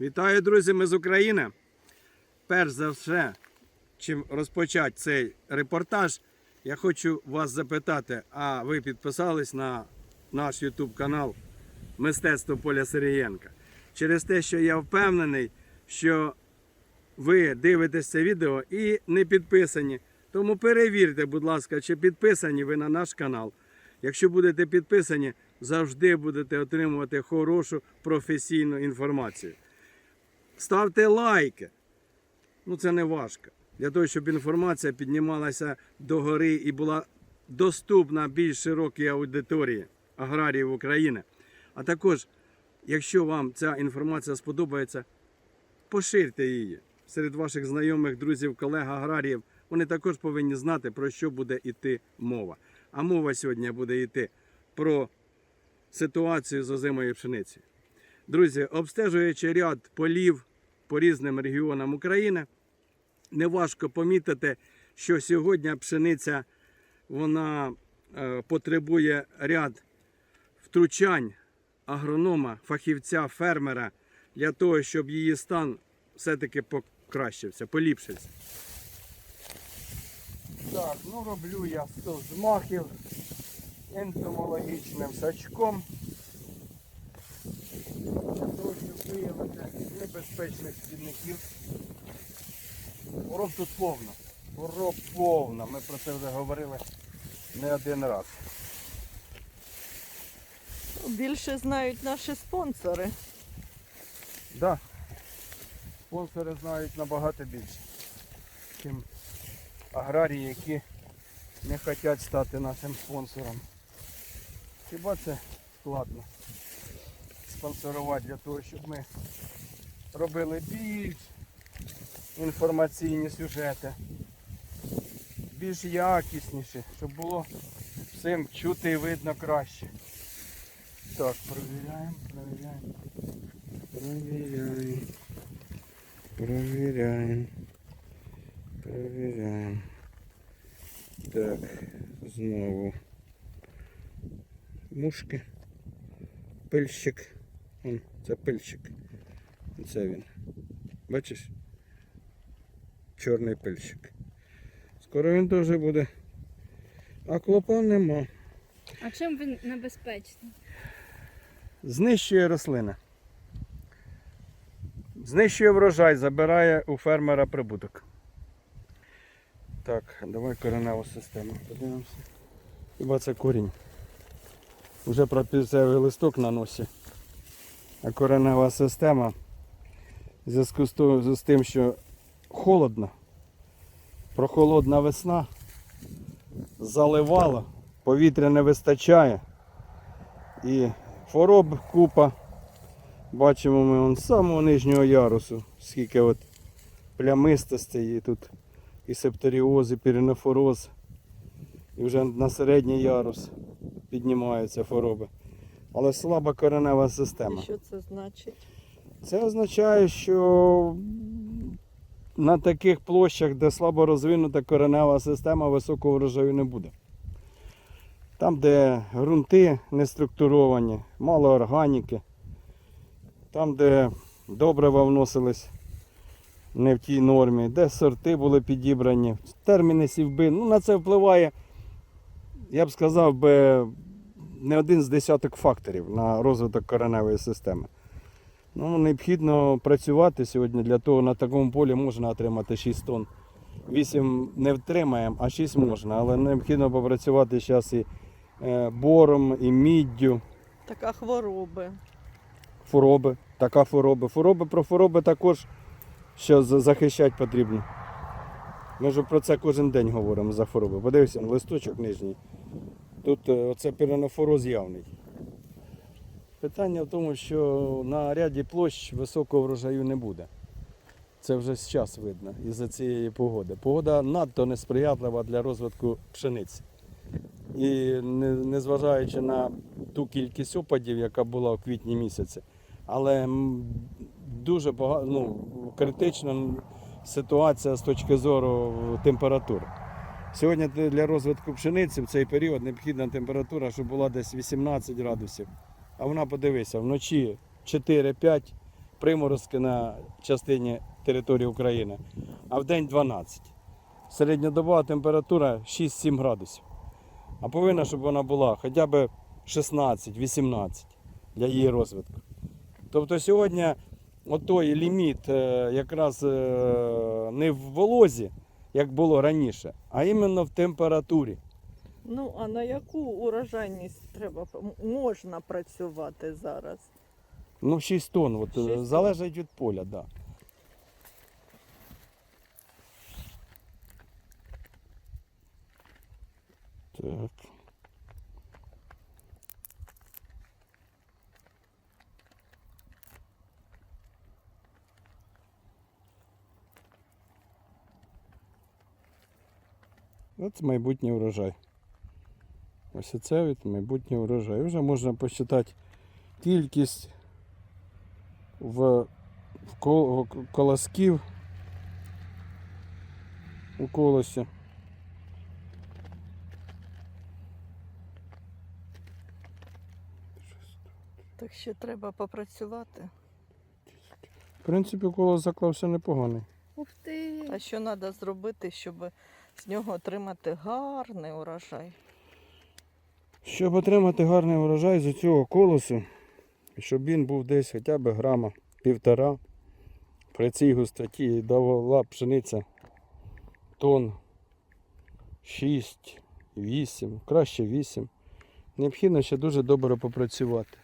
Вітаю, друзі, ми з України. Перш за все, чим розпочати цей репортаж, я хочу вас запитати, а ви підписались на наш YouTube канал Мистецтво Поля Сирієнка? Через те, що я впевнений, що ви дивитесь це відео і не підписані. Тому перевірте, будь ласка, чи підписані ви на наш канал. Якщо будете підписані, завжди будете отримувати хорошу професійну інформацію. Ставте лайки. Ну це не важко. Для того, щоб інформація піднімалася догори і була доступна більш широкій аудиторії аграріїв України. А також, якщо вам ця інформація сподобається, поширте її серед ваших знайомих, друзів, колег, аграріїв. Вони також повинні знати, про що буде йти мова. А мова сьогодні буде йти про ситуацію з озимою пшеницею. Друзі, обстежуючи ряд полів по різним регіонам України, неважко помітити, що сьогодні пшениця вона е, потребує ряд втручань агронома, фахівця, фермера для того, щоб її стан все-таки покращився, поліпшився. Так, ну роблю я 100 змахів ентомологічним сачком. Щоб виявити небезпечних шкідників. Хвороб тут повно. Хвороб повно. Ми про це вже говорили не один раз. Більше знають наші спонсори. Да. Спонсори знають набагато більше, ніж аграрії, які не хочуть стати нашим спонсором. Хіба це складно спонсорувати для того, щоб ми робили більш інформаційні сюжети, більш якісніші, щоб було всім чути і видно краще. Так, провіряємо, провіряємо. Провіряємо. Провіряємо. Провіряємо. Так, знову. Мушки. Пильщик. Це пильщик. Це він. Бачиш? Чорний пильщик. Скоро він теж буде. А клопа нема. А чим він небезпечний? Знищує рослини. Знищує врожай, забирає у фермера прибуток. Так, давай кореневу систему подивимося. Хіба це корінь. Уже пропісевий листок на носі. Коренева система в зв'язку з тим, що холодно, прохолодна весна, заливало, повітря не вистачає. І хвороб купа. Бачимо ми вон з самого нижнього ярусу, скільки от плямистостей і тут і септоріоз, і пірінофороз. І вже на середній ярус піднімаються хвороби. Але слаба коренева система. І що це значить? Це означає, що на таких площах, де слабо розвинута коренева система, високого врожаю не буде. Там, де ґрунти не структуровані, мало органіки, там, де добрива вносились не в тій нормі, де сорти були підібрані, терміни сівби. Ну, на це впливає, я б сказав би, не один з десяток факторів на розвиток кореневої системи. Ну, необхідно працювати сьогодні для того, на такому полі можна отримати 6 тонн. 8 не втримаємо, а 6 можна. Але необхідно попрацювати зараз і е, бором, і міддю, Така хвороби. хвороби. Така хвороба. Хвороби про хвороби також що захищати потрібно. Ми ж про це кожен день говоримо за хвороби. Подивися, листочок нижній. Тут е, оце піренофороз явний. Питання в тому, що на ряді площ високого врожаю не буде. Це вже зараз видно із-за цієї погоди. Погода надто несприятлива для розвитку пшениці. І незважаючи на ту кількість опадів, яка була в квітні місяці, але дуже багато, ну, критична ситуація з точки зору температури. Сьогодні для розвитку пшениці в цей період необхідна температура, щоб була десь 18 градусів. А вона подивися, вночі 4-5 приморозки на частині території України, а в день 12. Середньодобова температура 6-7 градусів. А повинна, щоб вона була хоча б 16-18 для її розвитку. Тобто сьогодні отой ліміт е, якраз е, не в волозі, як було раніше, а іменно в температурі. Ну, а на яку урожайність треба можна працювати зараз? Ну, 6 тонн, от, 6 тонн. залежить від поля, да. Так. От майбутній урожай. Ось це від майбутній урожай. Вже можна посчитати кількість в колосків у колосі. Так ще треба попрацювати. В принципі, колос заклався непоганий. Ух ти! А що треба зробити, щоб з нього отримати гарний урожай? Щоб отримати гарний урожай з цього колосу, щоб він був десь хоча б грама півтора, при цій густоті давала пшениця тонн 6, 8, краще 8. Необхідно ще дуже добре попрацювати.